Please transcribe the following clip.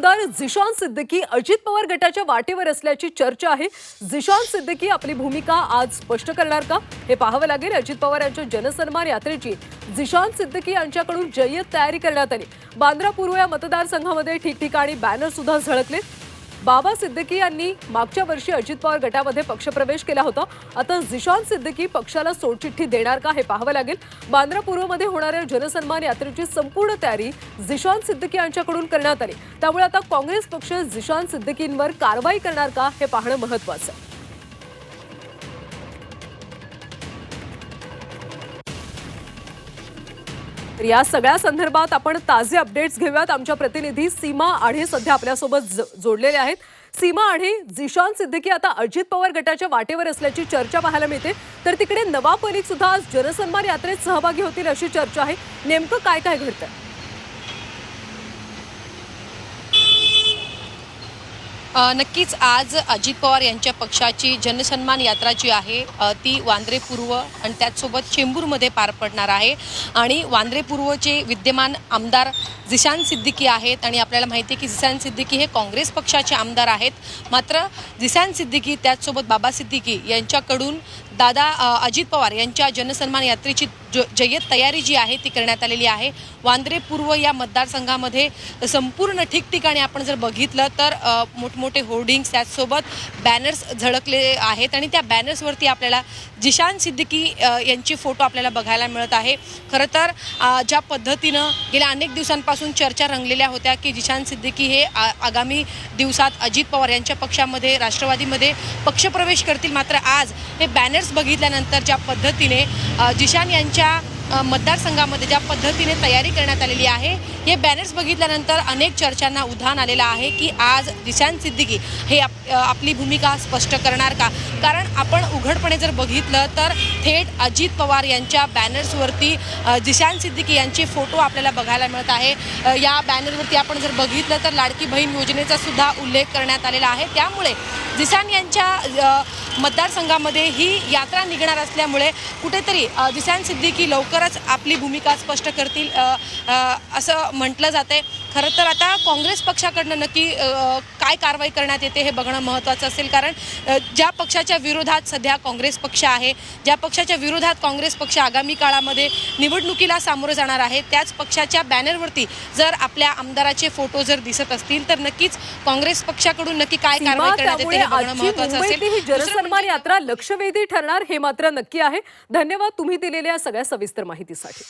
आमदार झिशान सिद्दीकी अजित पवार गटाच्या वाटेवर असल्याची चर्चा आहे. झिशान सिद्दीकी आपली भूमिका आज स्पष्ट करणार का? हे पाहावं लागेल अजित पवार यांच्या जनसन्मान यात्रेची. झिशान सिद्दीकी यांच्याकडून जय्यत तयारी करण्यात आली. बांद्रा पूर्व या मतदारसंघामध्ये ठिकठिकाणी बॅनर सुद्धा झळकले. बाबा सिद्दीकी यांनी मागच्या वर्षी अजित पवार गटामध्ये पक्षप्रवेश केला होता. आता झिशान सिद्दीकी पक्षाला सोडचिठ्ठी देणार का हे पाहावं लागेल. बांद्रा पूर्वमध्ये होणाऱ्या जनसन्मान यात्रेची संपूर्ण तयारी झिशान सिद्दीकी यांच्याकडून करण्यात आली. त्यामुळे आता काँग्रेस पक्ष झिशान सिद्दीकींवर कारवाई करणार का हे पाहणं महत्वाचं तर या सगळ्या संदर्भात आपण ताजे अपडेट्स घेऊयात. आमच्या प्रतिनिधी सीमा आढे सध्या आपल्यासोबत ज- जोडलेले आहेत. सीमा आढे जिशान सिद्दीकी आता अजित पवार गटाच्या वाटेवर असल्याची चर्चा पाहायला मिळते. तर तिकडे नवाब मलिक सुद्धा आज जनसन्मान यात्रेत सहभागी होतील अशी चर्चा आहे. नेमकं काय काय घडतं नक्कीच आज अजित पवार यांच्या पक्षाची जनसन्मान यात्रा जी आहे ती वांद्रे पूर्व आणि त्याचसोबत चेंबूरमध्ये पार पडणार आहे. आणि वांद्रे पूर्वचे विद्यमान आमदार जिशान सिद्दीकी आहेत आणि आपल्याला माहिती आहे की जिशान सिद्दीकी हे काँग्रेस पक्षाचे आमदार आहेत. मात्र जिशान सिद्दीकी त्याचसोबत बाबा सिद्दीकी यांच्याकडून दादा अजित पवार यांच्या जनसन्मान यात्रेची ज जय्यत तयारी जी आहे ती करण्यात आलेली आहे. वांद्रे पूर्व या मतदारसंघामध्ये संपूर्ण ठिकठिकाणी आपण जर बघितलं तर मोठमोठे होर्डिंग्स त्याचसोबत बॅनर्स झळकले आहेत आणि त्या बॅनर्सवरती आपल्याला जिशान सिद्दीकी यांची फोटो आपल्याला बघायला मिळत आहे. खरं तर ज्या पद्धतीनं गेल्या अनेक दिवसांपासून चर्चा रंगलेल्या होत्या की जिशान सिद्दीकी हे आ- आगामी दिवसात अजित पवार यांच्या पक्षामध्ये राष्ट्रवादीमध्ये पक्षप्रवेश करतील. मात्र आज हे बॅनर्स बघितल्यानंतर ज्या पद्धतीने जिशान यांच्या अ, मतदारसंघामध्ये ज्या पद्धतीने तयारी करण्यात आलेली आहे हे बॅनर्स बघितल्यानंतर अनेक चर्चांना उधाण आलेलं आहे की आज दिशान सिद्दीकी हे आप, आपली भूमिका स्पष्ट करणार का? कारण आपण उघडपणे जर बघितलं तर थेट अजित पवार यांच्या बॅनर्सवरती दिशान सिद्दीकी यांचे फोटो आपल्याला बघायला मिळत आहे. या बॅनरवरती आपण जर बघितलं तर लाडकी बहीण योजनेचा सुद्धा उल्लेख करण्यात आलेला आहे. त्यामुळे दिसान यांच्या मतदारसंघामध्ये ही यात्रा निघणार असल्यामुळे कुठेतरी दिसान सिद्दीकी लवकरच आपली भूमिका स्पष्ट करतील असं म्हटलं जाते खरं तर आता काँग्रेस पक्षाकडनं नक्की काय कारवाई करण्यात येते हे बघणं महत्त्वाचं असेल. कारण ज्या पक्षाच्या विरोधात सध्या काँग्रेस पक्ष आहे ज्या पक्षाच्या विरोधात काँग्रेस पक्ष आगामी काळामध्ये निवडणुकीला सामोरं जाणार आहे त्याच पक्षाच्या बॅनरवरती जर आपल्या आमदाराचे फोटो जर दिसत असतील तर नक्कीच काँग्रेस पक्षाकडून नक्की काय कारवाई करण्यात येते हे बघणं महत्त्वाचं मुंबईतली ही असेल दुसरं जनसन्मान म्हणजे- यात्रा लक्षवेधी ठरणार हे मात्र नक्की आहे. धन्यवाद तुम्ही दिलेल्या सगळ्या सविस्तर माहितीसाठी.